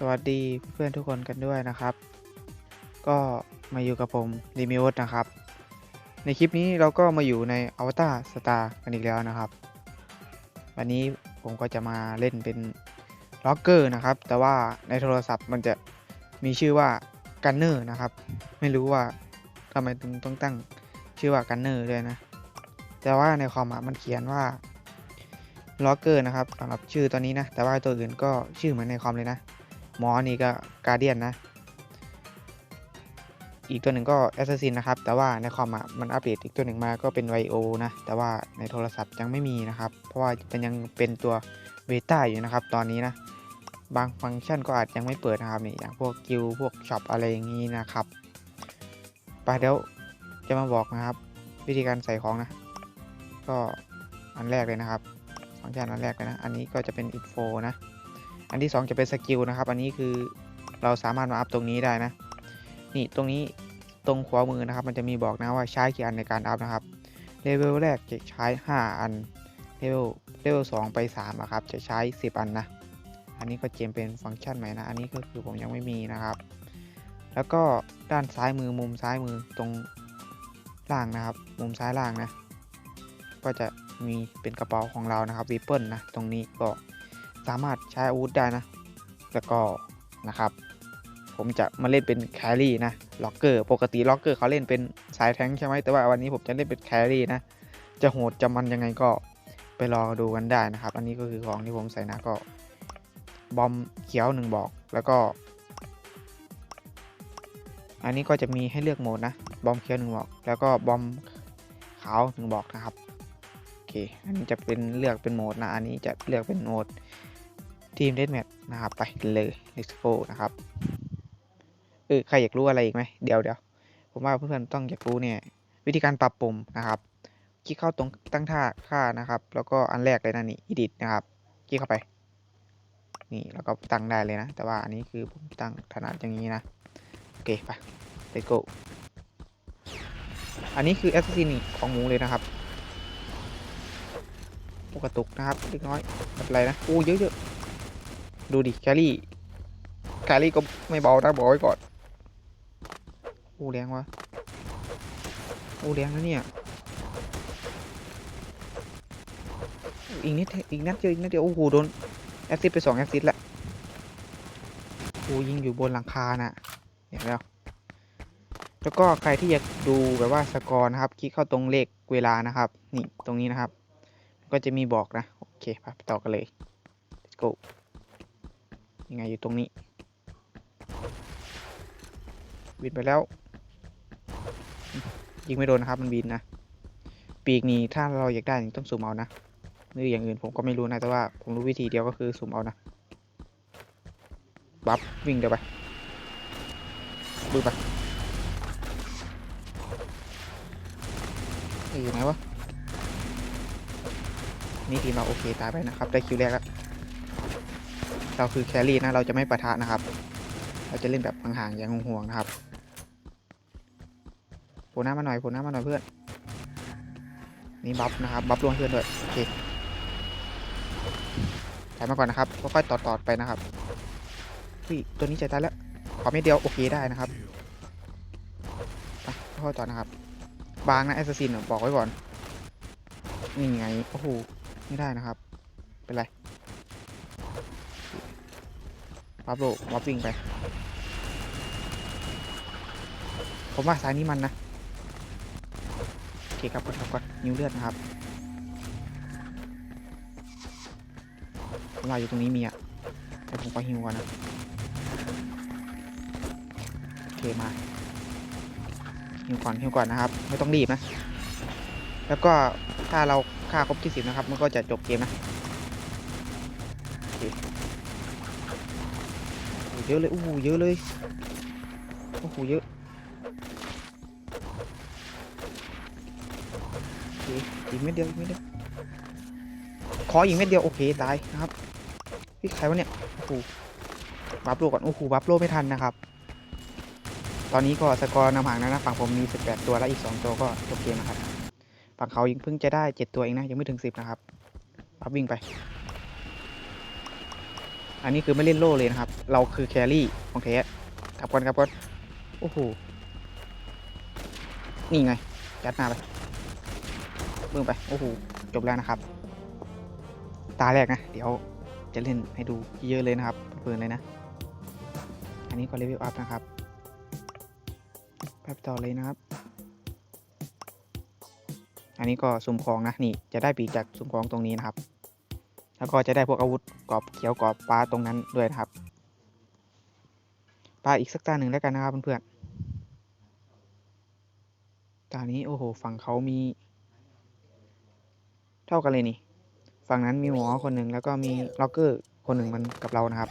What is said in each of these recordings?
สวัสดีเพื่อนทุกคนกันด้วยนะครับ ก็มาอยู่กับผมรีมิวส์นะครับ ในคลิปนี้เราก็มาอยู่ในอวตารสตาร์กันอีกแล้วนะครับ วันนี้ผมก็จะมาเล่นเป็นล็อกเกอร์นะครับ แต่ว่าในโทรศัพท์มันจะมีชื่อว่ากันเนอร์นะครับ ไม่รู้ว่าทำไมถึงต้องตั้งชื่อว่ากันเนอร์ด้วยนะ แต่ว่าในคอมมันเขียนว่าล็อกเกอร์นะครับสำหรับชื่อตัวนี้นะ แต่ว่าตัวอื่นก็ชื่อเหมือนในคอมเลยนะ มอนี่ก็การเดียนนะ อีกตัวหนึ่งก็แอสซัสซินนะครับ แต่ว่าในคอมอะมันอัปเดตอีกตัวหนึ่งมาก็เป็นไวโอนะ แต่ว่าในโทรศัพท์ยังไม่มีนะครับ เพราะว่ามันยังเป็นตัวเบต้าอยู่นะครับ ตอนนี้นะ บางฟังก์ชันก็อาจยังไม่เปิดนะครับนี่อย่างพวกกิลพวกช็อปอะไรอย่างนี้นะครับไปเดี๋ยวจะมาบอกนะครับ วิธีการใส่ของนะ ก็อันแรกเลยนะครับ ฟังก์ชันอันแรกเลยนะ อันนี้ก็จะเป็นอินโฟนะ อันที่ 2 จะเป็นสกิลนะครับ อันนี้คือเราสามารถมาอัพตรงนี้ได้นะ นี่ตรงนี้ตรงขวามือนะครับ มันจะมีบอกนะว่าใช้กี่อันในการอัพนะครับเลเวลแรกจะใช้ 5 อันเลเวลเลเวล2ไป3อะครับ จะใช้ 10 อันนะ อันนี้ก็เจมเป็นฟังก์ชันใหม่นะ อันนี้ก็คือผมยังไม่มีนะครับ แล้วก็ด้านซ้ายมือมุมซ้ายมือตรงล่างนะครับ มุมซ้ายล่างนะ ก็จะมีเป็นกระเป๋าของเรานะครับวีเปิลนะ ตรงนี้ก็ สามารถใช้อาวุธได้นะ แล้วก็นะครับ ผมจะมาเล่นเป็นแครี่นะล็อกเกอร์ปกติล็อกเกอร์เขาเล่นเป็นสายแทงใช่ไหมแต่ว่าวันนี้ผมจะเล่นเป็นแครี่นะ จะโหดจะมันยังไงก็ไปรอดูกันได้นะครับ อันนี้ก็คือของที่ผมใส่นะก็บอมเขียวหนึ่งบอกแล้วก็ อันนี้ก็จะมีให้เลือกโหมดนะ บอมเขียวหนึ่งบอก แล้วก็บอมขาวหนึ่งบอกนะครับโอเคอันนี้จะเป็นเลือกเป็นโหมดนะ อันนี้จะเลือกเป็นโหมด ทีมเด a แมทนะครับไปเลย let's go นะครับเออใครอยากรู้อะไรอีกไหมเดี๋ยวเดี๋ยวผมว่าเพื่อนๆต้องอยากรู้เนี่ย วิธีการปรับปุ่มนะครับ คลิกเข้าตรงตั้งท่าค่านะครับ แล้วก็อันแรกเลยนะนี่ edit นะครับ คลิกเข้าไป นี่แล้วก็ตั้งได้เลยนะ แต่ว่าอันนี้คือผมตั้งถนัดอย่างนี้นะ โอเคไป let's go อันนี้คือ assassin ของหมูเลยนะครับกระตุกนะครับเล็กน้อยไม่เป็นไรนะโอ้เยอะๆ ดูดิแครี่แครี่ก็ไม่เบานะบอกไว้ก่อนโอ้แรงวะโอ้แรงนะเนี่ยอีกนิดอีกนัดเดียวอีกนัดเดียวโอ้โหโดนแอซซิดไปสองแอซซิดละโอ้ยิงอยู่บนหลังคาน่ะเห็นแล้วแล้วก็ใครที่อยากดูแบบว่าสกอร์นะครับ คลิกเข้าตรงเลขเวลานะครับ นี่ตรงนี้นะครับ ก็จะมีบอกนะ โอเคไปต่อกันเลย let's go ยังไงอยู่ตรงนี้บินไปแล้ว ยิงไม่โดนนะครับ มันบินนะ ปีกนี้ถ้าเราอยากได้ต้องสุ่มเอานะหรืออย่างอื่นผมก็ไม่รู้นะ แต่ว่าผมรู้วิธีเดียวก็คือสุ่มเอานะ บัฟวิ่งเดี๋ยวไปบึ้ไปยอยู่ไหนวะ นี่ทีมเราโอเคตายไปนะครับ ได้คิวแรกแล้ว เราคือแครี่นะ เราจะไม่ปะทะนะครับ เราจะเล่นแบบห่างๆอย่างห่วงๆนะครับโผล่หน้ามาหน่อยโผล่หน้ามาหน่อยเพื่อน นี่บัฟนะครับ บัฟลวงเพื่อนด้วย โอเคถ่ายมาก่อนนะครับ ค่อยๆต่อๆไปนะครับอุ้ยตัวนี้ใจตายแล้ว ขอไม่เดียว โอเคได้นะครับไปค่อยๆต่อนะครับ บางนะแอสซัสซินบอกไว้ก่อน นี่ไง โอ้โห ไม่ได้นะครับ เป็นไร วับโลวับวิ่งไป ผมว่าสายนี้มันนะ โอเคครับกดครับก่อนนิ้วเลือดนะครับผมาอยู่ตรงนี้มีอะแต่ผมก็ฮิวก่อนนะ โอเคมาฮิวก่อนฮิวก่อนนะครับ ไม่ต้องรีบนะ แล้วก็ถ้าเราฆ่าครบที่สิบนะครับ มันก็จะจบเกมนะโอเค เยอะเลยอู้หูเยอะเลยโอ้โหเยอะอีกเม็ดเดียวอีกเม็ดเดียวขออีกเม็ดเดียวโอเคตายนะครับพี่ใครวะเนี่ยโอ้โหบัฟโลก่อนโอ้โหบัฟโลไม่ทันนะครับ ตอนนี้ก็สกอร์นำห่างแล้วนะฝั่งผมมี 18 ตัวแล้วอีก 2 ตัวก็จบเกมนะครับฝั่งเขายังเพิ่งจะได้เจ็ดตัวเองนะยังไม่ถึงสิบนะครับปั๊บวิ่งไป อันนี้คือไม่เล่นโล่เลยนะครับ เราคือแครี่ของแท้กลับก่อนกลับก่อนโอ้โห นี่ไง จัดหน้าไปเบิ่งไป โอ้โห จบแล้วนะครับ ตาแรกนะ เดี๋ยวจะเล่นให้ดูเยอะเลยนะครับเพื่อนเลยนะ อันนี้ก็เลเวลอัพนะครับไปต่อเลยนะครับ อันนี้ก็สุ่มของนะ นี่จะได้ปีกจากสุ่มของตรงนี้นะครับ แล้วก็จะได้พวกอาวุธกรอบเขียวกรอบฟ้าตรงนั้นด้วยนะครับปลาอีกสักตาหนึ่งแล้วกันนะครับเพื่อนๆตานี้โอ้โหฝั่งเขามี เท่ากันเลยนี่ฝั่งนั้นมีหมอคนหนึ่งแล้วก็มีล็อกเกอร์คนหนึ่งมันกับเรานะครับ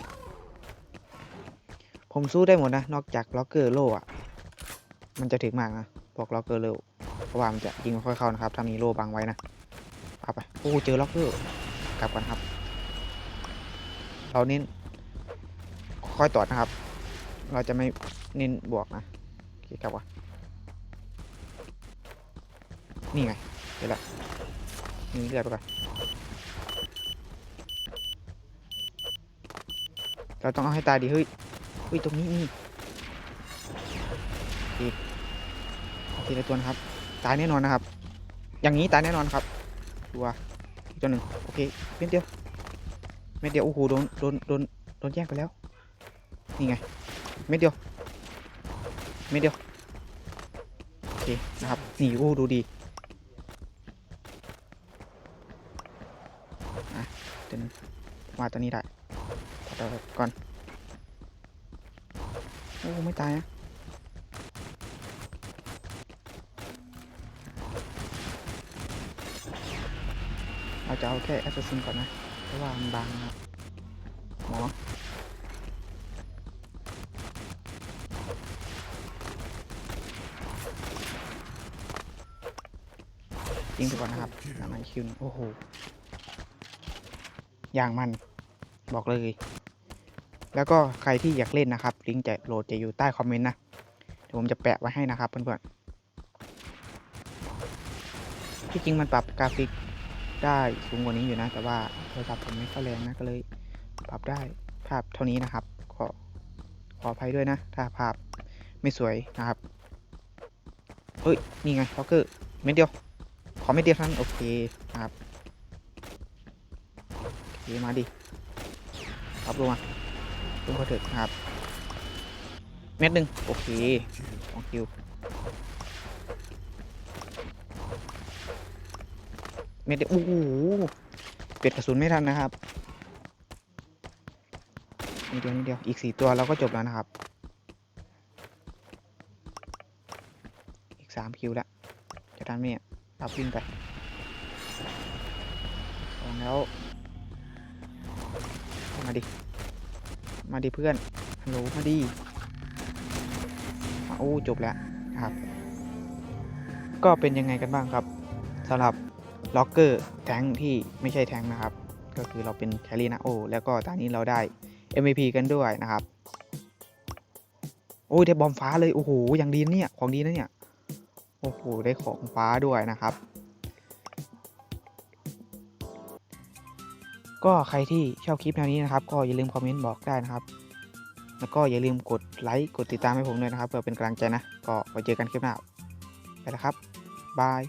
ผมสู้ได้หมดนะ นอกจากล็อกเกอร์โล่อะมันจะถึงมากนะพวกล็อกเกอร์โล่เพราะว่ามันจะยิงไม่ค่อยเข้านะครับ ถ้ามีโล่บังไว้นะเอาไปโอ้เจอล็อกเกอร์ กลับก่อนครับ เราเน้นค่อยตอดนะครับ เราจะไม่เน้นบวกนะโอเคกลับก่อนนี่ไงเดี๋ยวละนี่เลือดไปก่อนเราต้องเอาให้ตายดิเฮ้ยเฮ้ยตรงนี้นี่โอเคทีละตัวนะครับ ตายแน่นอนนะครับ อย่างนี้ตายแน่นอนครับ ตัว อีกตัวหนึ่งโอเคเม็ดเดียวเม็ดเดียวโอ้โหโดนโดนโดนโดนแย่งไปแล้วนี่ไงเม็ดเดียวเม็ดเดียวโอเคนะครับนี่โอ้ดูดีอะตัวหนึงมาตัวนี้ได้ตัดเอก่อนโอ้ไม่ตายนะ เราจะเอาแค่แอสซัสซินก่อนนะเพราะว่ามันบางนะครับหมอยิงไปก่อนนะครับหลังไอคิวโอ้โห อย่างมันบอกเลย แล้วก็ใครที่อยากเล่นนะครับ ลิงก์จะโหลดจะอยู่ใต้คอมเมนต์นะ เดี๋ยวผมจะแปะไว้ให้นะครับเพื่อนๆ ที่จริงมันปรับกราฟิก ได้สูงกว่านี้อยู่นะ แต่ว่าโทรศัพท์ผมไม่ค่อยแรงนะก็เลยปรับได้ภาพเท่านี้นะครับ ขอขออภัยด้วยนะ ถ้าภาพไม่สวยนะครับเฮ้ยนี่ไงล็อกเกอร์เม็ดเดียว ขอเม็ดเดียวท่านโอเคนะครับโอเคมาดิครับลงมาลงกระเถิดนะครับ เม็ดหนึ่งโอเคของคิว เม็ดเดียวโอ้โหเปิดกระสุนไม่ทันนะครับนิดเดียวนิดเดียวอีกสี่ตัวเราก็จบแล้วนะครับ อีกสามคิวแล้วจะทันไหมเนี่ยรับวิ่งไปสองแล้ว มาดิ มาดิเพื่อนฮัลโหลมาดิโอ้จบแล้วครับ ก็เป็นยังไงกันบ้างครับสำหรับ ล็อกเกอร์แทงที่ไม่ใช่แทงนะครับ ก็คือเราเป็นแครี่นะโอ้แล้วก็ตอนนี้เราได้ MVP กันด้วยนะครับ โอ้ยได้บอมฟ้าเลย โอ้โหอย่างดีนเนี่ย ของดีนะเนี่ย โอ้โหได้ของฟ้าด้วยนะครับ ก็ใครที่ชอบคลิปแนวนี้นะครับ ก็อย่าลืมคอมเมนต์บอกได้นะครับ แล้วก็อย่าลืมกดไลค์กดติดตามให้ผมด้วยนะครับเพื่อเป็นกำลังใจนะ ก็ไว้เจอกันคลิปหน้าไปแล้วครับบาย